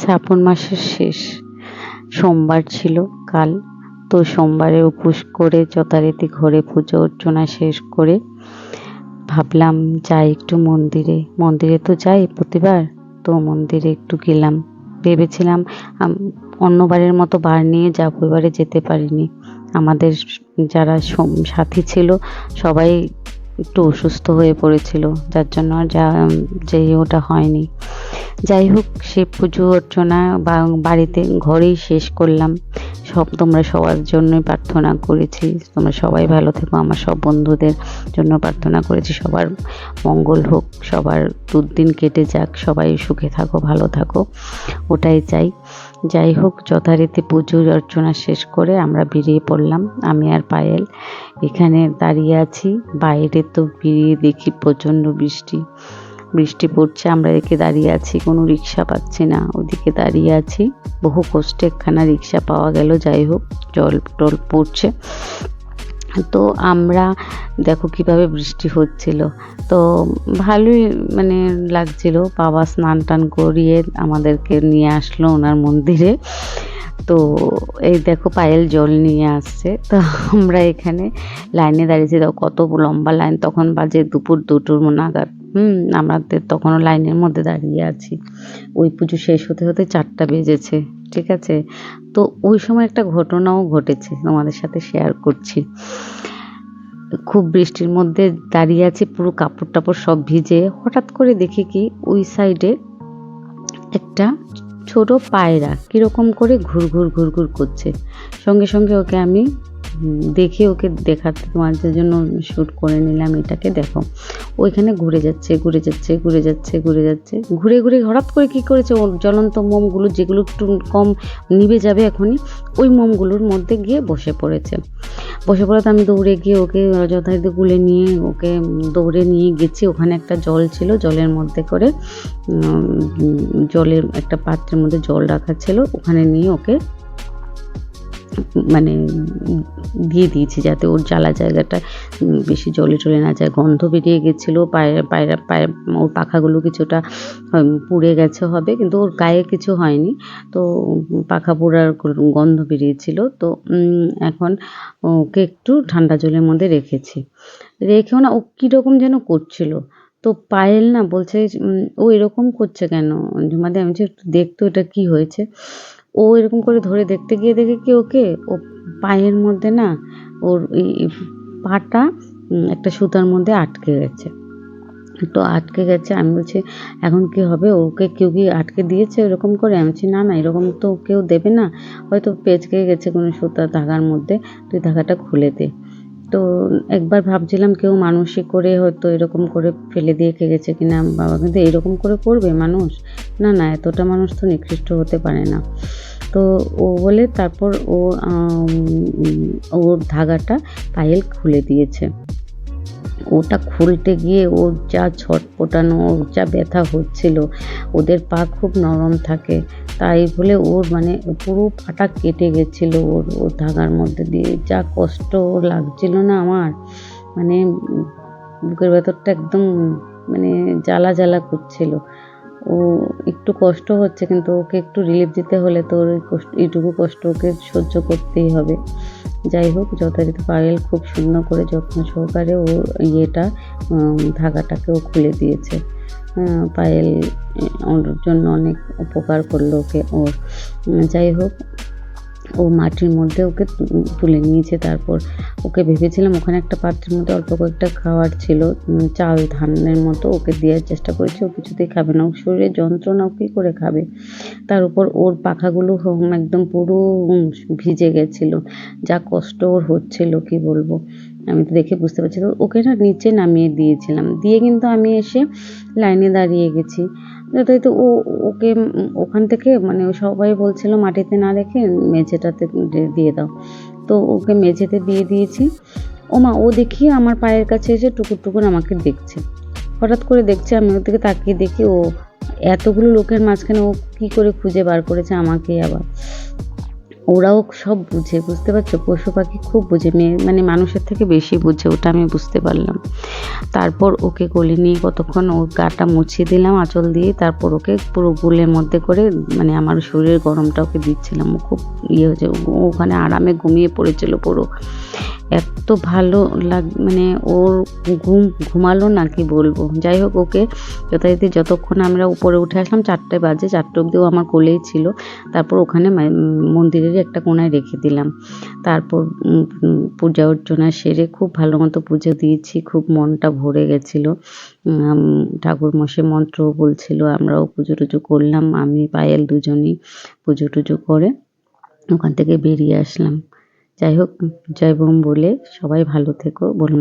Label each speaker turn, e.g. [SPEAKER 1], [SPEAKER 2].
[SPEAKER 1] শ্রাবণ মাসের শেষ। সোমবার ছিল কাল। তো সোমবারে উপোস করে যথারীতি ঘরে পুজো অর্চনা শেষ করে ভাবলাম, যাই একটু মন্দিরে। মন্দিরে তো যাই প্রতিবার। তো মন্দিরে একটু গেলাম। ভেবেছিলাম অন্যবারের মতো বার নিয়ে যাব, এবারে যেতে পারিনি। আমাদের যারা সাথী ছিল, সবাই একটু অসুস্থ হয়ে পড়েছিল। যার জন্য যা যেই ওটা হয়নি। যাই হোক, সে পুজো অর্চনা বা বাড়িতে ঘরেই শেষ করলাম। সব তোমরা সবার জন্যই প্রার্থনা করেছি। তোমরা সবাই ভালো থেকো। আমার সব বন্ধুদের জন্য প্রার্থনা করেছি। সবার মঙ্গল হোক, সবার দুর্দিন কেটে যাক। সবাই সুখে থাকো, ভালো থাকো। ওটাই চাই। যাই হোক, যথারীতি পুজো অর্চনা শেষ করে আমরা বেরিয়ে পড়লাম। আমি আর পায়েল এখানে দাঁড়িয়ে আছি। বাইরে তো বেরিয়ে দেখি প্রচণ্ড বৃষ্টি। বৃষ্টি পড়ছে, আমরা এদিকে দাঁড়িয়ে আছি। কোনো রিক্সা পাচ্ছি না, ওদিকে দাঁড়িয়ে আছি। বহু কষ্টে একখানা রিক্সা পাওয়া গেল। যাই হোক, জল টল পড়ছে। তো আমরা দেখো কীভাবে বৃষ্টি হচ্ছিল। তো ভালোই মানে লাগছিল। বাবা স্নান টান করিয়ে আমাদেরকে নিয়ে আসলো ওনার মন্দিরে। তো এই দেখো পায়েল জল নিয়ে আসছে। তো আমরা এখানে লাইনে দাঁড়িয়েছি। কত লম্বা লাইন। তখন বাজে দুপুর দুটোর নাগাদ। হুম আমাদের তখনও লাইনের মধ্যে দাঁড়িয়ে আছি। ওই পুজো শেষ হতে হতে চারটা বেজেছে। ঠিক আছে? তো ওই সময় একটা ঘটনাও ঘটেছে তোমাদের সাথে শেয়ার করছি। খুব বৃষ্টির মধ্যে দাঁড়িয়ে আছি, পুরো কাপড় টাপড় সব ভিজে। হঠাৎ করে দেখি কি, ওই সাইডে একটা ছোট পায়রা কীরকম করে ঘুর ঘুর ঘুর ঘুর করছে। সঙ্গে সঙ্গে ওকে আমি দেখে ওকে দেখাতে তোমাদের জন্য শ্যুট করে নিলাম, এটাকে দেখো। ওইখানে ঘুরে যাচ্ছে ঘুরে যাচ্ছে ঘুরে যাচ্ছে ঘুরে যাচ্ছে। ঘুরে ঘুরে হঠাৎ করে কী করেছে ওর জ্বলন্ত মোমগুলো যেগুলো একটু কম নিভে যাবে এখনই, ওই মোমগুলোর মধ্যে গিয়ে বসে পড়েছে। বসে পড়াতে আমি দৌড়ে গিয়ে ওকে যথারীতি গুলে নিয়ে ওকে দৌড়ে নিয়ে গেছি। ওখানে একটা জল ছিল, জলের মধ্যে করে জলের একটা পাত্রের মধ্যে জল রাখা ছিল। ওখানে নিয়ে ওকে মানে দিয়ে দিয়েছি যাতে ওর জ্বালা জায়গাটা বেশি জলে টলে না যায়। গন্ধ বেরিয়ে গেছিল পায়ের পায়রা পায়ের ওর পাখাগুলো কিছুটা পুড়ে গেছে হবে কিন্তু ওর গায়ে কিছু হয়নি। তো পাখা পোড়ার গন্ধ বেরিয়েছিল। তো এখন ওকে একটু ঠান্ডা জলের মধ্যে রেখেছি। রেখেও না ও কীরকম যেন করছিল। তো পায়েল না বলছে ও এরকম করছে কেন? ঝুমাদি আমি বলছি, একটু দেখতো এটা কি হয়েছে। ও এরকম করে ধরে দেখতে গিয়ে দেখে কি ওকে? ও পায়ের মধ্যে না ওর পাটা একটা সুতার মধ্যে আটকে গেছে। তো আটকে গেছে, আমি বলছি, এখন কি হবে? ওকে কেউ কি আটকে দিয়েছে এরকম করে? আমি বলছি, না না, এরকম তো কেউ দেবে না। হয়তো পেঁচকে গেছে কোনো সুতা ধাগার মধ্যে। তুই ধাগাটা খুলে দে। তো একবার ভাবছিলাম কেউ মানসিক করে হয়তো এরকম করে ফেলে দিয়ে কে গেছে কিনা, বাবা কিন্তু এরকম করে করবে মানুষ? না না, এতটা মানুষ তো নিকৃষ্ট হতে পারে না। তো ও বলে তারপর ও ওর ধাগাটা পায়েল খুলে দিয়েছে। ওটা খুলতে গিয়ে ওর যা ছটপটানো, ওর যা ব্যথা হচ্ছিল, ওদের পা খুব নরম থাকে। তাই বলে ওর মানে পুরো পাটা কেটে গেছিল ওর ওর ধাগার মধ্যে দিয়ে। যা কষ্ট লাগছিল না আমার। মানে বুকের ভেতরটা একদম মানে জ্বালা জ্বালা করছিল। ও একটু কষ্ট হচ্ছে কিন্তু ওকে একটু রিলিফ দিতে হলে তো ওর এইটুকু কষ্ট ওকে সহ্য করতেই হবে। যাই হোক, যথারীতি পায়েল খুব সুন্দর করে যত্ন সহকারে ও ইয়েটা ধাগাটাকে ও খুলে দিয়েছে। পায়েল ওর জন্য অনেক উপকার করল ওকে ও। যাই হোক ও মাটির মধ্যে ওকে তুলে নিয়েছে। তারপর ওকে ভেবেছিলাম ওখানে একটা পাত্রের মধ্যে অল্প কয়েকটা খাওয়ার ছিল চাল, ধানের মতো ওকে দেওয়ার চেষ্টা করেছি। ও কিছুতেই খাবে না। ওর শরীরে যন্ত্রণা ও কী করে খাবে? তার উপর ওর পাখাগুলো একদম পুরো ভিজে গেছিল। যা কষ্ট ওর হচ্ছিল, কি বলব? আমি তো দেখে বুঝতে পারছি তো ওকে না নিচে নামিয়ে দিয়েছিলাম। দিয়ে কিন্তু আমি এসে লাইনে দাঁড়িয়ে গেছি। যথারীতি ও, ওকে, ওখান থেকে মানে সবাই বলছিল মাটিতে না রেখে মেঝেটাতে দিয়ে দাও। তো ওকে মেঝেতে দিয়ে দিয়েছি। ও মা, ও দেখি আমার পায়ের কাছে এসে টুকুর টুকুর আমাকে দেখছে। হঠাৎ করে দেখছে, আমি ওর দিকে তাকিয়ে দেখি ও এতগুলো লোকের মাঝখানে ও কী করে খুঁজে বার করেছে আমাকে আবার। ওরাও সব বুঝে, বুঝতে পারছ? পশু পাখি খুব বুঝে, মেয়ে মানে মানুষের থেকে বেশি বুঝে, ওটা আমি বুঝতে পারলাম। তারপর ওকে কোলে নিয়ে কতক্ষণ ওর গাটা মুছিয়ে দিলাম আঁচল দিয়ে, তারপর ওকে পুরো গুলের মধ্যে করে মানে আমার শরীরের গরমটা ওকে দিচ্ছিলাম। ও খুব ইয়ে হয়েছে ওখানে আরামে ঘুমিয়ে পড়েছিল পুরো। এত ভালো লাগ মানে ওর ঘুম, ঘুমালো না কি বলব। যাই হোক ওকে যথারীতি যতক্ষণ আমরা উপরে উঠে আসলাম, চারটে বাজে, চারটে অবধিও আমার কোলেই ছিল। তারপর ওখানে মা- মন্দিরের একটা কোনায় রেখে দিলাম। তারপর পূজা অর্চনা সেরে খুব ভালো মতো পুজো দিয়েছি, খুব মনটা ভরে গেছিল। ঠাকুর মশাই মন্ত্র বলছিল, আমরাও পুজো টুজো করলাম, আমি পায়েল দুজনেই পুজো টুজো করে ওখান থেকে বেরিয়ে আসলাম। যাই হোক জয় বোম বলে সবাই ভালো থেকো বলুন।